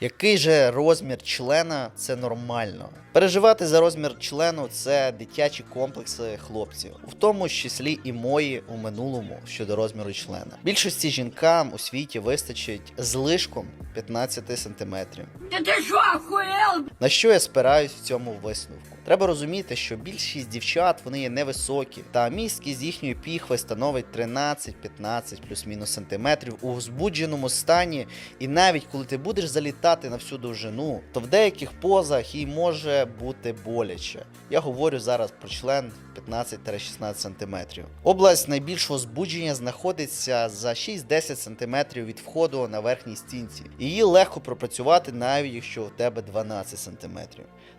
Який же розмір члена це нормально? Переживати за розмір члену це дитячі комплекси хлопців, в тому числі і мої у минулому щодо розміру члена. Більшості жінкам у світі вистачить злишком 15 сантиметрів. Да ты что, охуел? На що я спираюсь в цьому висновку? Треба розуміти, що більшість дівчат вони є невисокі, та місткість їхньої піхви становить 13-15 плюс-мінус сантиметрів у збудженому стані. І навіть коли ти будеш залітати на всю довжину, то в деяких позах їй може бути боляче. Я говорю зараз про член 15-16 см. Область найбільшого збудження знаходиться за 6-10 см від входу на верхній стінці. Її легко пропрацювати, навіть якщо у тебе 12 см.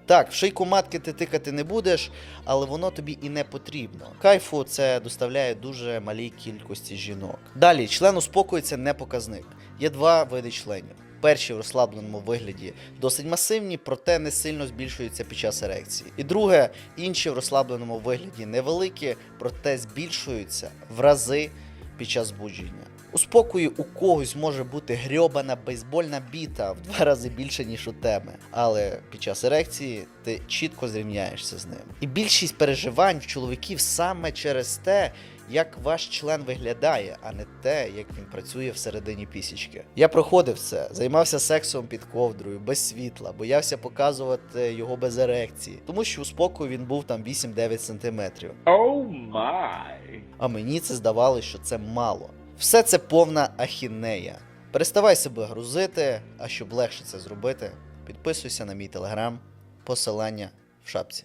Так, в шийку матки ти тикати не будеш, але воно тобі і не потрібно. Кайфу це доставляє дуже малій кількості жінок. Далі, член успокоїться не показник. Є два види членів. Перші в розслабленому вигляді досить масивні, проте не сильно збільшуються під час ерекції. І друге, інші в розслабленому вигляді невеликі, проте збільшуються в рази під час збудження. У спокої у когось може бути грьобана бейсбольна біта в два рази більше, ніж у тебе. Але під час ерекції ти чітко зрівняєшся з ним. І більшість переживань в чоловіків саме через те, як ваш член виглядає, а не те, як він працює всередині пісічки. Я проходив це, займався сексом під ковдрою, без світла, боявся показувати його без ерекції, тому що у спокою він був там 8-9 сантиметрів. Oh my. А мені це здавалося, що це мало. Все це повна ахінея. Переставай себе грузити, а щоб легше це зробити, підписуйся на мій телеграм, посилання в шапці.